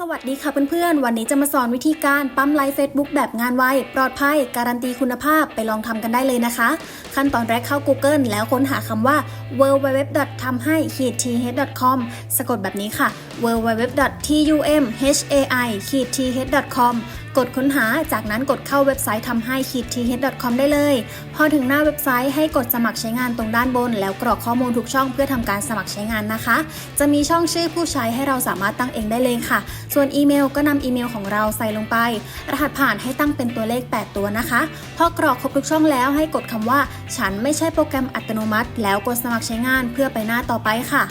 สวัสดีค่ะเพื่อนๆ วันนี้จะมาสอนวิธีการปั๊มไลฟ์เฟซบุ๊กแบบงานไว ปลอดภัย การันตีคุณภาพไปลองทำกันได้เลยนะคะ ขั้นตอนแรกเข้า Google แล้วค้นหาคำว่า www. ทำให้ th.com สะกดแบบนี้ค่ะ www.tumhai.th.com กดค้นหา จากนั้นกดเข้าเว็บไซต์ทำให้ th.com ได้เลย พอถึงหน้าเว็บไซต์ให้กดสมัครใช้งานตรงด้านบน แล้วกรอกข้อมูลทุกช่องเพื่อทำการสมัครใช้งานนะคะ จะมีช่องชื่อผู้ใช้ให้เราสามารถตั้งเองได้เลยค่ะ ส่วนอีเมลก็นำอีเมลของเราใส่ลงไป รหัสผ่านให้ตั้งเป็นตัวเลข 8 ตัวนะคะ พอกรอกครบทุกช่องแล้วให้กดคำว่า ฉันไม่ใช่โปรแกรมอัตโนมัติ แล้วกดสมัครใช้งานเพื่อไปหน้าต่อไปค่ะ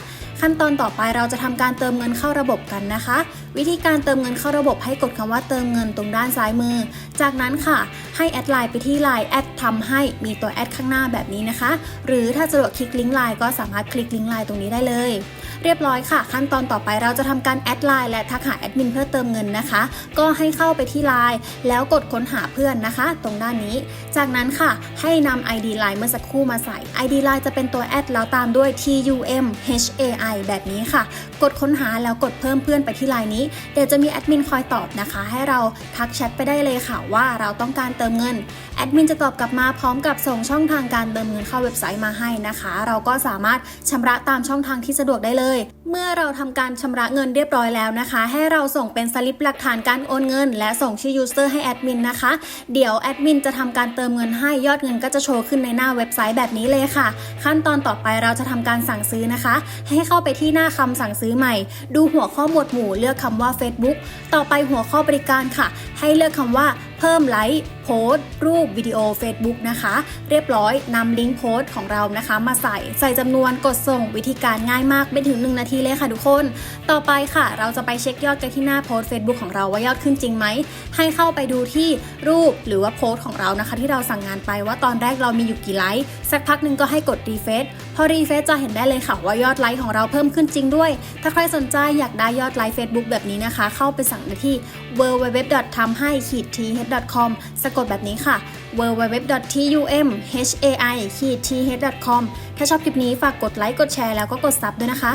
ขั้นตอนต่อไปเราจะทำการเติมเงินเข้าระบบกันนะคะ วิธีการเติมเงินเข้าระบบให้กดคำว่าเติมเงินตรงด้านซ้ายมือ จากนั้นค่ะ ให้แอดไลน์ไปที่ไลน์แอดทำให้มีตัวแอดข้างหน้าแบบนี้นะคะ หรือถ้าสะดวกคลิกลิงก์ไลน์ก็สามารถคลิกลิงก์ไลน์ตรงนี้ได้เลย เรียบร้อยค่ะ ขั้นตอนต่อไปเราจะทำการแอดไลน์และทักหาแอดมินเพื่อเติมเงินนะคะ ก็ให้เข้าไปที่ไลน์แล้วกดค้นหาเพื่อนนะคะ ตรงด้านนี้ จากนั้นค่ะให้นำ ID ไลน์เมื่อสักครู่มาใส่ ID ไลน์จะเป็นตัวแอดแล้วตามด้วย TUM HAI แบบนี้ค่ะ กดค้นหาแล้วกดเพิ่มเพื่อนไปที่ไลน์นี้ เดี๋ยวจะมีแอดมินคอยตอบนะคะ ให้เราทักแชทไปได้เลยค่ะว่าเราต้องการเติมเงินแอดมินจะตอบกลับมาพร้อมกับส่งช่องทางการเติมเงินเข้าเว็บไซต์มาให้นะคะ เราก็สามารถชำระตามช่องทางที่สะดวกได้เลยเมื่อเราทำการชำระเงินเรียบร้อยแล้วนะคะ ให้เราส่งเป็นสลิปหลักฐานการโอนเงิน และส่งชื่อยูเซอร์ให้แอดมินนะคะ เดี๋ยวแอดมินจะทำการเติมเงินให้ยอดเงินก็จะโชว์ขึ้นในหน้าเว็บไซต์แบบนี้เลยค่ะ ขั้นตอนต่อไปเราจะทำการสั่งซื้อนะคะ ให้เข้าไปที่หน้าคำสั่งซื้อใหม่ ดูหัวข้อหมวดหมู่เลือกคำว่า Facebook ต่อไปหัวข้อบริการค่ะ ให้เลือกคำว่า พิ่มไลค์โพสต์รูปวิดีโอ Facebook นะคะ เรียบร้อยนำลิงก์โพสต์ของเรานะคะ มาใส่ใส่จำนวนกดส่งวิธีการง่ายมากไม่ถึง 1 นาทีเลยค่ะทุกคน ต่อไปค่ะ เราจะไปเช็คยอดกันที่หน้าโพสต์ Facebook ของเราว่ายอดขึ้นจริงไหม ให้เข้าไปดูที่รูปหรือว่าโพสต์ของเรานะคะ ที่เราสั่งงานไปว่าตอนแรกเรามีอยู่กี่ไลค์สักพักหนึ่งก็ให้กดรีเฟซ พอรีเฟซจะเห็นได้เลยค่ะว่ายอดไลค์ของเราเพิ่มขึ้นจริงด้วย ถ้าใครสนใจอยากได้ยอดไลค์ Facebook แบบนี้นะคะ เข้าไปสั่งได้ที่ www. ทำให้ th.com สะกดแบบนี้ค่ะ www.tumhai.th.com ถ้าชอบคลิปนี้ฝากกดไลค์กดแชร์แล้วก็กดซับด้วยนะคะ